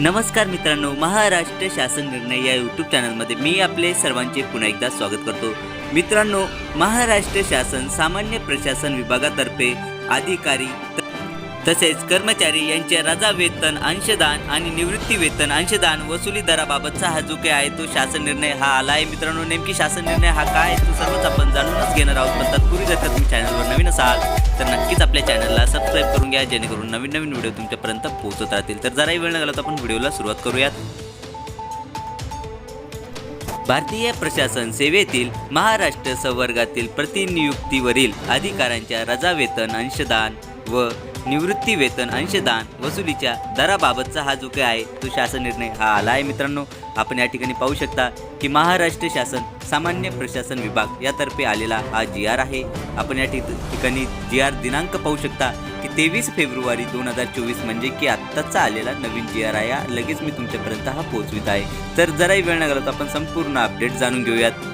नमस्कार मित्रांनो महाराष्ट्र शासन निर्णय या यूट्यूब चॅनलमध्ये मी आपले सर्वांचे पुन्हा एकदा स्वागत करतो. मित्रांनो महाराष्ट्र शासन सामान्य प्रशासन विभागातर्फे अधिकारी तसेच कर्मचारी यांच्या रजा वेतन अंशदान आणि निवृत्ती वेतन अंशदान वसुली दराबाबतचा हा जो काही आहे तो शासन निर्णय हा आला आहे. मित्रांनो नेमकी शासन निर्णय हा काय आहे तो सर्वच आपण जाणूनच घेणार आहोत. पण तत्पूर्वी जर का तुम्ही चॅनलवर नवीन असाल तर नक्कीच आपल्या चॅनलला सबस्क्राईब करून घ्या जेणेकरून नवीन नवीन व्हिडिओ तुमच्यापर्यंत पोहोचत राहतील. तर जराही वेळ न तर आपण व्हिडिओला सुरुवात करूयात. भारतीय प्रशासन सेवेतील महाराष्ट्र संवर्गातील प्रतिनियुक्तीवरील अधिकाऱ्यांच्या रजा वेतन अंशदान व निवृत्ती वेतन अंशदान वसुलीच्या दराबाबतचा हा जो काही आहे तो शासन निर्णय हा आला आहे मित्रांनो. आपण या ठिकाणी पाहू शकता की महाराष्ट्र शासन सामान्य प्रशासन विभाग यातर्फे आलेला हा जी आर आहे. आपण या ठिकाणी जी आर दिनांक पाहू शकता की तेवीस फेब्रुवारी दोन हजार चोवीस म्हणजे की आत्ताचा आलेला नवीन जी आर आहे लगेच मी तुमच्यापर्यंत हा पोहोचवित आहे. तर जराही वेळ न घालवता आपण संपूर्ण अपडेट जाणून घेऊयात.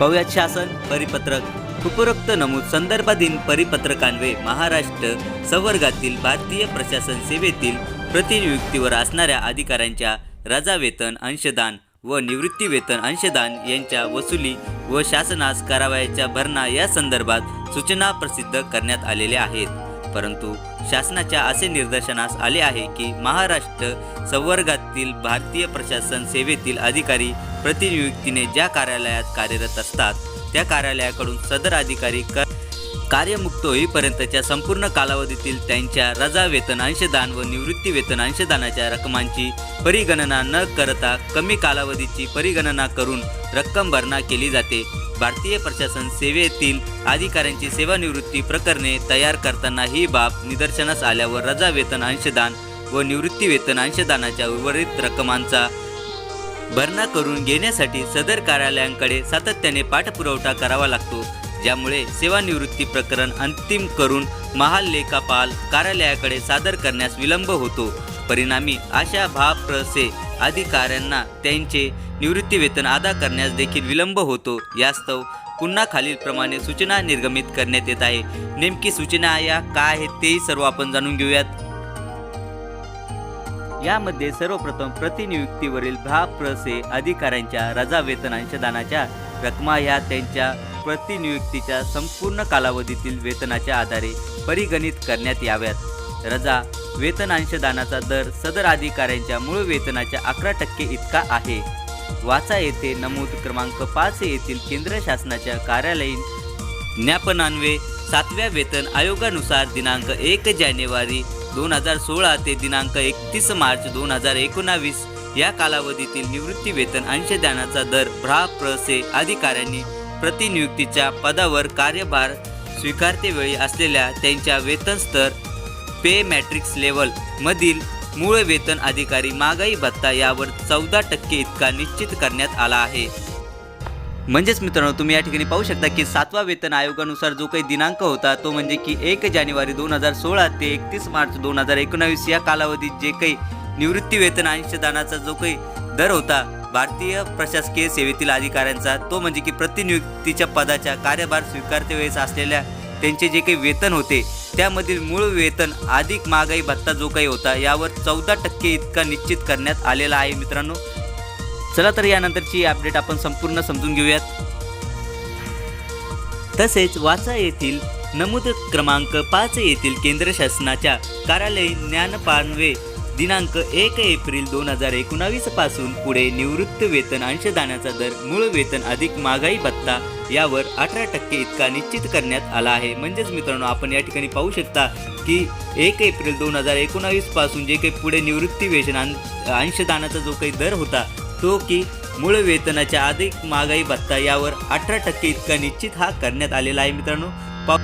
पाहूयात शासन परिपत्रक. उपरोक्त नमूद संदर्भाधीन परिपत्रकान्वे महाराष्ट्र संवर्गातील भारतीय प्रशासन सेवेतील प्रतिनियुक्तीवर असणाऱ्या अधिकाऱ्यांच्या रजा वेतन अंशदान व निवृत्ती वेतन अंशदान यांच्या वसुली व शासनास करावयाच्या भरणा या संदर्भात सूचना प्रसिद्ध करण्यात आलेल्या आहेत. परंतु शासनाच्या असे निदर्शनास आले आहे की महाराष्ट्र संवर्गातील भारतीय प्रशासन सेवेतील अधिकारी प्रतिनियुक्तीने ज्या कार्यालयात कार्यरत असतात त्या कार्यालयाकडून सदर अधिकारी कार्यमुक्त होईपर्यंतच्या संपूर्ण कालावधीतील त्यांच्या रजा वेतन अंशदान व निवृत्ती वेतन अंशदानाच्या रकमांची परिगणना न करता कमी कालावधीची परिगणना करून रक्कम भरणा केली जाते. भारतीय प्रशासन सेवेतील अधिकाऱ्यांची सेवानिवृत्ती प्रकरणे तयार करताना ही बाब निदर्शनास आल्यावर रजा वेतन अंशदान व निवृत्ती वेतन अंशदानाच्या उर्वरित रकमांचा भरणा करून घेण्यासाठी सदर कार्यालयांकडे सातत्याने पाठपुरवठा करावा लागतो. ज्यामुळे सेवानिवृत्ती प्रकरण अंतिम करून महाल लेखापाल कार्यालयाकडे सादर करण्यास विलंब होतो. परिणामी अशा भाप्रसे अधिकाऱ्यांना त्यांचे निवृत्ती वेतन अदा करण्यास देखील विलंब होतो. यास्तव पुन्हा खालीलप्रमाणे सूचना निर्गमित करण्यात येत आहे. नेमकी सूचना या काय आहेत तेही सर्व आपण जाणून घेऊयात. यामध्ये सर्वप्रथम प्रतिनियुक्तीवरील भाप्रसे अधिकाऱ्यांच्या रजा वेतन अंशदानाच्या रकमा ह्या त्यांच्या प्रतिनियुक्तीच्या संपूर्ण कालावधीतील वेतनाच्या आधारे परिगणित करण्यात याव्यात. रजा वेतन अंशदानाचा दर सदर अधिकाऱ्यांच्या मूळ वेतनाच्या अकरा टक्के इतका आहे. वाचा येथे नमूद क्रमांक पाच येथील केंद्र शासनाच्या कार्यालयीन ज्ञापनान्वे सातव्या वेतन आयोगानुसार दिनांक एक जानेवारी दोन हजार सोळा ते दिनांक एकतीस मार्च दोन हजार एकोणावीस या कालावधीतील निवृत्ती वेतन अंशदानाचा दर भ्रा प्रसे अधिकाऱ्यांनी प्रतिनियुक्तीच्या पदावर कार्यभार स्वीकारतेवेळी असलेल्या त्यांच्या वेतन स्तर पे मॅट्रिक्स लेवल मधील मूळ वेतन अधिकारी महागाई भत्ता यावर चौदा टक्के इतका निश्चित करण्यात आला आहे. म्हणजेच मित्रांनो तुम्ही या ठिकाणी पाहू शकता की सातवा वेतन आयोगानुसार जो काही दिनांक होता तो म्हणजे की एक जानेवारी दोन हजार सोळा ते एकतीस मार्च दोन हजार एकोणावीस या कालावधीत जे काही निवृत्ती वेतन अंशदानाचा जो काही दर होता भारतीय प्रशासकीय सेवेतील अधिकाऱ्यांचा तो म्हणजे की प्रतिनियुक्तीच्या पदाच्या कार्यभार स्वीकारते वेळेस असलेल्या त्यांचे जे काही वेतन होते त्यामधील मूळ वेतन अधिक महागाई भत्ता जो काही होता यावर चौदा टक्के इतका निश्चित करण्यात आलेला आहे मित्रांनो. चला तर यानंतरची अपडेट आपण संपूर्ण समजून घेऊयात. तसेच वाचा येथील नमूद क्रमांक पाच येथील केंद्र शासनाच्या कार्यालय ज्ञानपानवे दिनांक एक एप्रिल दोन हजार एकोणावीसपासून पुढे निवृत्त वेतन अंशदानाचा दर मूळ वेतन अधिक महागाई भत्ता यावर अठरा टक्के इतका निश्चित करण्यात आला आहे. म्हणजेच मित्रांनो आपण या ठिकाणी पाहू शकता की एक एप्रिल दोन हजार एकोणावीसपासून जे काही पुढे निवृत्ती वेतन अं- अंशदानाचा जो काही दर होता तो की मूळ वेतनाच्या अधिक महागाई भत्ता यावर अठरा टक्के इतका निश्चित हा करण्यात आलेला आहे मित्रांनो. पा-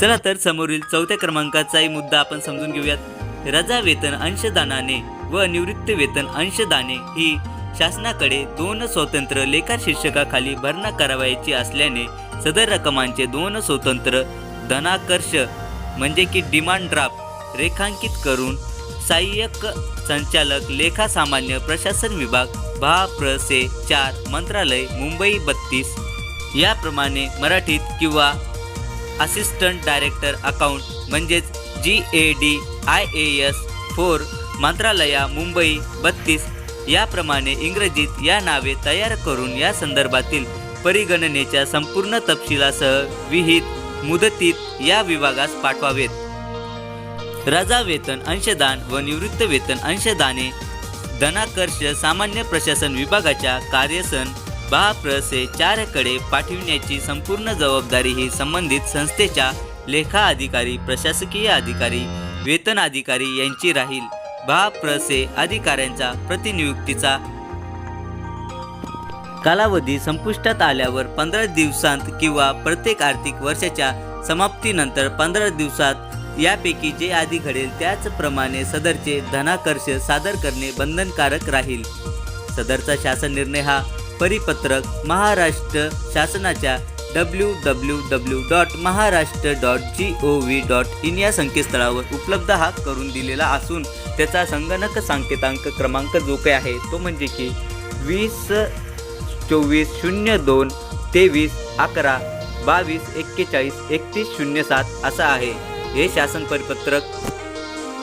चला तर समोरील चौथ्या क्रमांकाचाही मुद्दा आपण समजून घेऊयात. रजा वेतन अंशदानाने व निवृत्त वेतन अंशदाने ही शासनाकडे दोन स्वतंत्र लेखा शीर्षकाखाली भरणा करावयाची असल्याने सदर रकमांचे दोन स्वतंत्र धनाकर्ष म्हणजे की डिमांड ड्राफ्ट रेखांकित करून सहाय्यक संचालक लेखा सामान्य प्रशासन विभाग भा प्र से चार मंत्रालय मुंबई बत्तीस. याप्रमाणे मराठीत किंवा असिस्टंट डायरेक्टर अकाउंट म्हणजेच G A D I A S four मंत्रालया मुंबई बत्तीस. याप्रमाणे इंग्रजीत या नावे तयार करून या संदर्भातील परिगणनेच्या संपूर्ण तपशिलासह विहित मुदतीत या विभागास पाठवावेत. रजा वेतन अंशदान व निवृत्त वेतन अंशदाने धनाकर्ष सामान्य प्रशासन विभागाच्या कार्यसन बहाप्रसे चारकडे पाठविण्याची संपूर्ण जबाबदारी ही संबंधित संस्थेच्या लेखा अधिकारी प्रशासकीय अधिकारी वेतन अधिकारी यांची राहील. बहाप्रसे अधिकाऱ्यांचा प्रतिनियुक्तीचा कालावधी संपुष्टात आल्यावर पंधरा दिवसांत किंवा प्रत्येक आर्थिक वर्षाच्या समाप्तीनंतर पंधरा दिवसात यापैकी जे आधी घडेल त्याचप्रमाणे सदरचे धनाकर्ष सादर करणे बंधनकारक राहील. सदरचा शासन निर्णय हा परिपत्रक महाराष्ट्र शासनाच्या W W W dot Maharashtra dot G O V dot in या संकेतस्थळावर उपलब्ध हा करून दिलेला असून त्याचा संगणक सांकेतांक क्रमांक जो काही आहे तो म्हणजे की वीस चोवीस शून्य दोन तेवीस अकरा बावीस एक्केचाळीस एकतीस शून्य सात असा आहे. हे शासन परिपत्रक.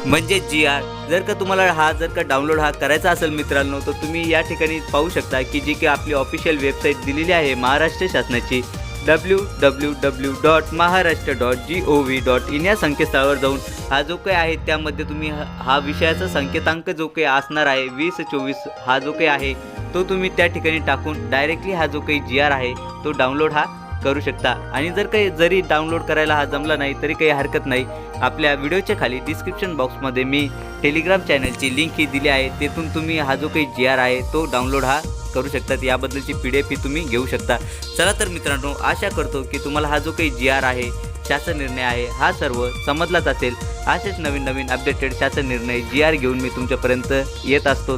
म्हणजे जी आर जर का तुम्हाला हा जर का डाउनलोड हा करायचा असेल मित्रांनो तर तुम्ही या ठिकाणी पाहू शकता की जी की आपली ऑफिशियल वेबसाईट दिलेली आहे महाराष्ट्र शासनाची. W W W dot Maharashtra dot G O V dot in या संकेतस्थळावर जाऊन हा जो काही आहे त्यामध्ये तुम्ही हा हा विषयाचा संकेतांक जो काही असणार आहे वीस चोवीस हा जो काही आहे तो तुम्ही त्या ठिकाणी टाकून डायरेक्टली हा जो काही जी आर आहे तो डाउनलोड हा करू शकता. आणि जर काही जरी डाउनलोड करायला हा जमला नाही तरी काही हरकत नाही. आपल्या व्हिडिओच्या खाली डिस्क्रिप्शन बॉक्समध्ये मी टेलिग्राम चॅनलची लिंक ही दिली आहे. तेथून तुम्ही हा जो काही जी आर आहे तो डाउनलोड हा करू शकतात याबद्दलची पी डी एफ ही तुम्ही घेऊ शकता. चला तर मित्रांनो आशा करतो की तुम्हाला हा जो काही जी आर आहे शासन निर्णय आहे हा सर्व समजलाच असेल. असेच नवीन नवीन अपडेटेड शासन निर्णय जी आर घेऊन मी तुमच्यापर्यंत येत असतो.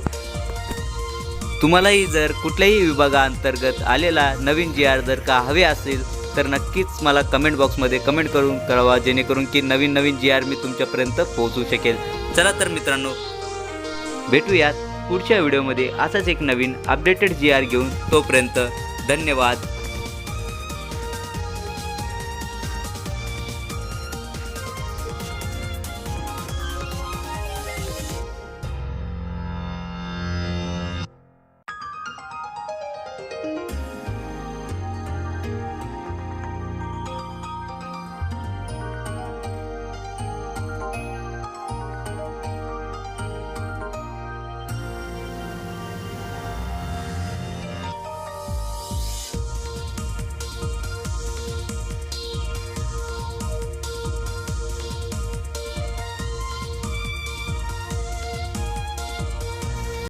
तुम्हालाही जर कुठल्याही विभागाअंतर्गत आलेला नवीन जी आर जर का हवे असेल तर नक्कीच मला कमेंट बॉक्समध्ये कमेंट करून कळवा जेणेकरून की नवीन नवीन जी आर मी तुमच्यापर्यंत पोहोचू शकेल. चला तर मित्रांनो भेटूयात पुढच्या व्हिडिओमध्ये असाच एक नवीन अपडेटेड जी आर घेऊन. तोपर्यंत धन्यवाद.